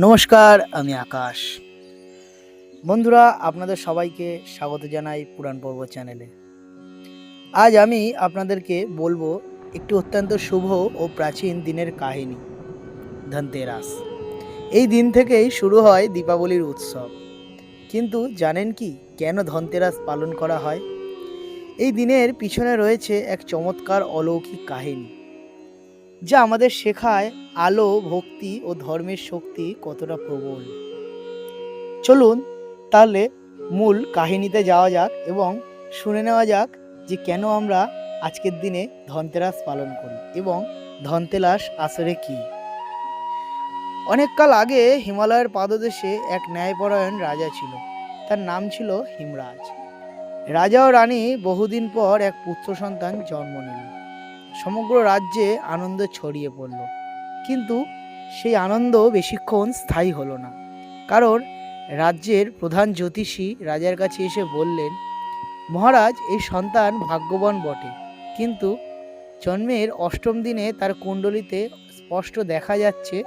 নমস্কার, আমি আকাশ। বন্ধুরা, আপনাদের সবাইকে স্বাগত জানাই পুরাণ পর্ব চ্যানেলে। আজ আমি আপনাদেরকে বলব, একটি অত্যন্ত শুভ ও প্রাচীন দিনের কাহিনী, ধনতেরাস। এই দিন থেকেই শুরু হয় দীপাবলির উৎসব। কিন্তু জানেন কি কেন ধনতেরাস পালন করা হয়? এই দিনের পিছনে রয়েছে এক চমৎকার অলৌকিক কাহিনী। যা আমাদের শেখায় আলো, ভক্তি ও ধর্মের শক্তি কতটা প্রবল। চলুন তাহলে মূল কাহিনীতে যাওয়া যাক এবং শুনে নেওয়া যাক যে কেন আমরা আজকের দিনে ধনতেরাস পালন করি এবং ধনতেরাস আসরে কি। অনেককাল আগে হিমালয়ের পাদদেশে এক ন্যায়পরায়ণ রাজা ছিল। তার নাম ছিল হিমরাজ। রাজা ও রানী বহুদিন পর এক পুত্র সন্তান জন্ম নিল সমগ্র রাজ্যে আনন্দ ছড়িয়ে পড়ল। কিন্তু সেই আনন্দ বেশিক্ষণ স্থায়ী হলো না। কারণ রাজ্যের প্রধান জ্যোতিষী রাজার কাছে এসে বললেন, মহারাজ, এই সন্তান ভাগ্যবান বটে। কিন্তু জন্মের অষ্টম দিনে তার কুণ্ডলিতে স্পষ্ট দেখা যাচ্ছে,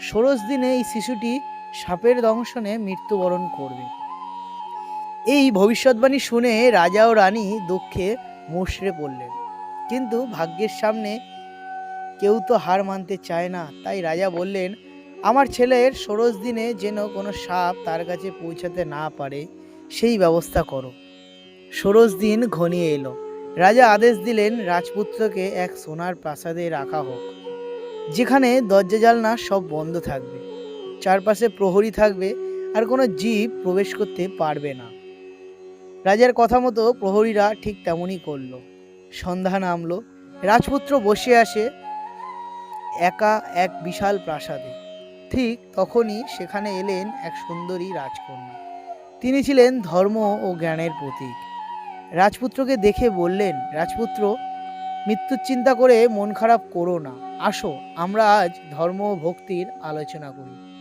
ষোড়শ দিনে এই শিশুটি সাপের দংশনে মৃত্যুবরণ করবে। এই ভবিষ্যৎবাণী শুনে রাজা ও রানী দুঃখে মুষড়ে পড়লেন। কিন্তু ভাগ্যের সামনে কেউ তো হার মানতে চায় না। তাই রাজা বললেন, আমার ছেলের ষোড়শ দিনে যেন কোনো সাপ তার কাছে পৌঁছাতে না পারে, সেই ব্যবস্থা করো। ষোড়শ দিন ঘনিয়ে এলো। রাজা আদেশ দিলেন, রাজপুত্রকে এক সোনার প্রাসাদে রাখা হোক, যেখানে দরজা জালনা সব বন্ধ থাকবে, চারপাশে প্রহরী থাকবে, আর কোনো জীব প্রবেশ করতে পারবে না। রাজার কথা মতো প্রহরীরা ঠিক তেমনই করল। সন্ধ্যা নামলো। রাজপুত্র বসে আসে একা এক বিশাল প্রাসাদে। ঠিক তখনই সেখানে এলেন এক সুন্দরী রাজকন্যা। তিনি ছিলেন ধর্ম ও জ্ঞানের প্রতীক। রাজপুত্রকে দেখে বললেন, রাজপুত্র, মৃত্যুর চিন্তা করে মন খারাপ করো না। আসো, আমরা আজ ধর্ম ও ভক্তির আলোচনা করি।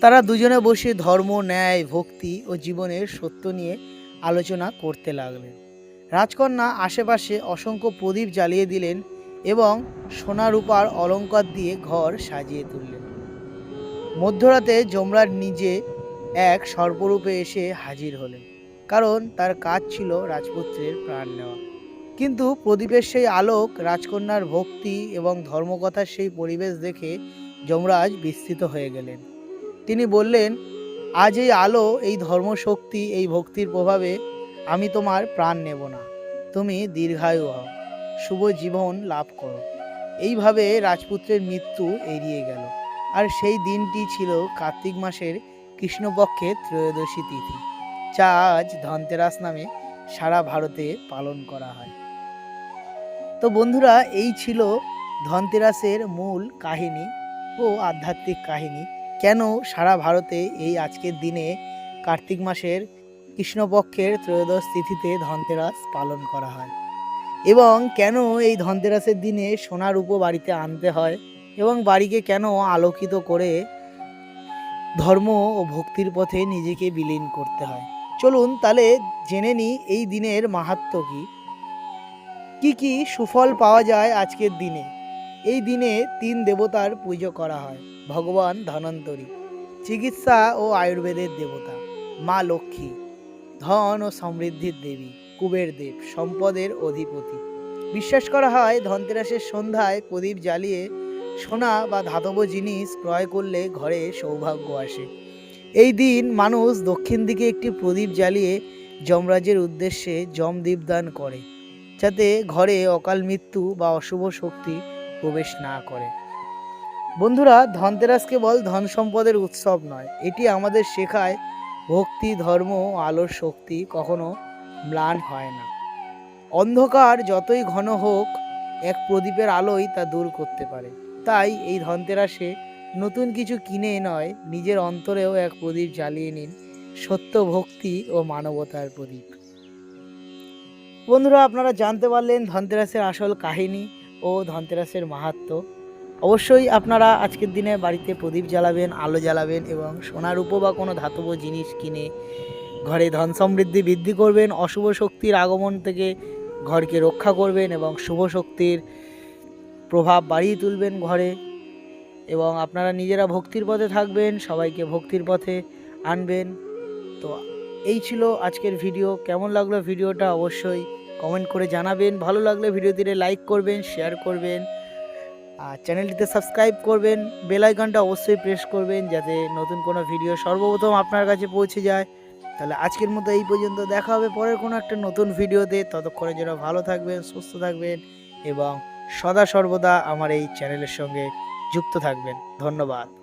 তারা দুজনে বসে ধর্ম, ন্যায়, ভক্তি ও জীবনের সত্য নিয়ে আলোচনা করতে লাগলেন। রাজকন্যা আশেপাশে অসংখ্য প্রদীপ জ্বালিয়ে দিলেন এবং সোনা রূপার অলংকার দিয়ে ঘর সাজিয়ে তুললেন। মধ্যরাতে যমরাজ নিজে এক সর্পরূপে এসে হাজির হলেন, কারণ তার কাজ ছিল রাজপুত্রের প্রাণ নেওয়া। কিন্তু প্রদীপের সেই আলোক, রাজকন্যার ভক্তি এবং ধর্মকথার সেই পরিবেশ দেখে যমরাজ বিস্তৃত হয়ে গেলেন। তিনি বললেন, আজ এই আলো, এই ধর্মশক্তি, এই ভক্তির প্রভাবে আমি তোমার প্রাণ নেব না। তুমি দীর্ঘায়ু হও। শুভ জীবন লাভ করো। এইভাবে রাজপুত্রের মৃত্যু এড়িয়ে গেল। আর সেই দিনটি ছিল কার্তিক মাসের কৃষ্ণপক্ষের ত্রয়োদশী তিথি, যা আজ ধনতেরাস নামে সারা ভারতে পালন করা হয়। তো বন্ধুরা, এই ছিল ধনতেরাসের মূল কাহিনী ও আধ্যাত্মিক কাহিনী। কেন সারা ভারতে এই আজকের দিনে কার্তিক মাসের কৃষ্ণপক্ষের ত্রয়োদশ তিথিতে ধনতেরাস পালন করা হয়। এবং কেন এই ধনতেরাসের দিনে সোনার রূপো বাড়িতে আনতে হয় এবং বাড়িকে কেন আলোকিত করে ধর্ম ও ভক্তির পথে নিজেকে বিলীন করতে হয়? চলুন তাহলে জেনে নিই এই দিনের মাহাত্ম কি। কি কি সুফল পাওয়া যায় আজকের দিনে? এই দিনে তিন দেবতার পুজো করা হয়, ভগবান ধনন্তরী, চিকিৎসা ও আয়ুর্বেদের দেবতা, মা লক্ষ্মী। ধন ও সমৃদ্ধির দেবী, কুবের দেব, সম্পদের অধিপতি। বিশ্বাস করা হয় ধনতেরাসের সন্ধ্যায় প্রদীপ জ্বালিয়ে সোনা বা ধাতব জিনিস ক্রয় করলে ঘরে সৌভাগ্য আসে। এই দিন মানুষ দক্ষিণ দিকে একটি প্রদীপ জ্বালিয়ে যমরাজের উদ্দেশ্যে যম দান করে, যাতে ঘরে অকাল মৃত্যু বা অশুভ শক্তি প্রবেশ না করে। বন্ধুরা, ধনতেরাস কেবল ধন সম্পদের উৎসব নয়, এটি আমাদের শেখায় ভক্তি, ধর্ম, আলোর শক্তি কখনো ম্লান হয় না। অন্ধকার যতই ঘন হোক, এক প্রদীপের আলোই তা দূর করতে পারে। তাই এই ধনতেরাসে নতুন কিছু কিনে নয়, নিজের অন্তরেও এক প্রদীপ জ্বালিয়ে নিন, সত্য ভক্তি ও মানবতার প্রদীপ। বন্ধুরা, আপনারা জানতে পারলেন ধনতেরাসের আসল কাহিনী ও ধনতেরাসের মাহাত্ম্য অবশ্যই আপনারা আজকের দিনে বাড়িতে প্রদীপ জ্বালাবেন, আলো জ্বালাবেন এবং সোনার উপ বা কোনো ধাতব জিনিস কিনে ঘরে ধন সমৃদ্ধি বৃদ্ধি করবেন, অশুভ শক্তির আগমন থেকে ঘরকে রক্ষা করবেন এবং শুভ শক্তির প্রভাব বাড়িয়ে তুলবেন ঘরে এবং আপনারা নিজেরা ভক্তির পথে থাকবেন, সবাইকে ভক্তির পথে আনবেন। তো এই ছিল আজকের ভিডিও। কেমন লাগল ভিডিওটা অবশ্যই কমেন্ট করে জানাবেন। ভালো লাগলে ভিডিওটিতে লাইক করবেন, শেয়ার করবেন। আর চ্যানেলটিতে সাবস্ক্রাইব করবেন, বেল আইকনটা অবশ্যই প্রেস করবেন যাতে নতুন কোনো ভিডিও সর্বপ্রথম আপনার কাছে পৌঁছে যায়। তাহলে আজকের মতো এই পর্যন্ত দেখা হবে পরের কোনো একটা নতুন ভিডিওতে। ততক্ষণের যেন ভালো থাকবেন, সুস্থ থাকবেন এবং সদা সর্বদা আমার এই চ্যানেলের সঙ্গে যুক্ত থাকবেন। ধন্যবাদ।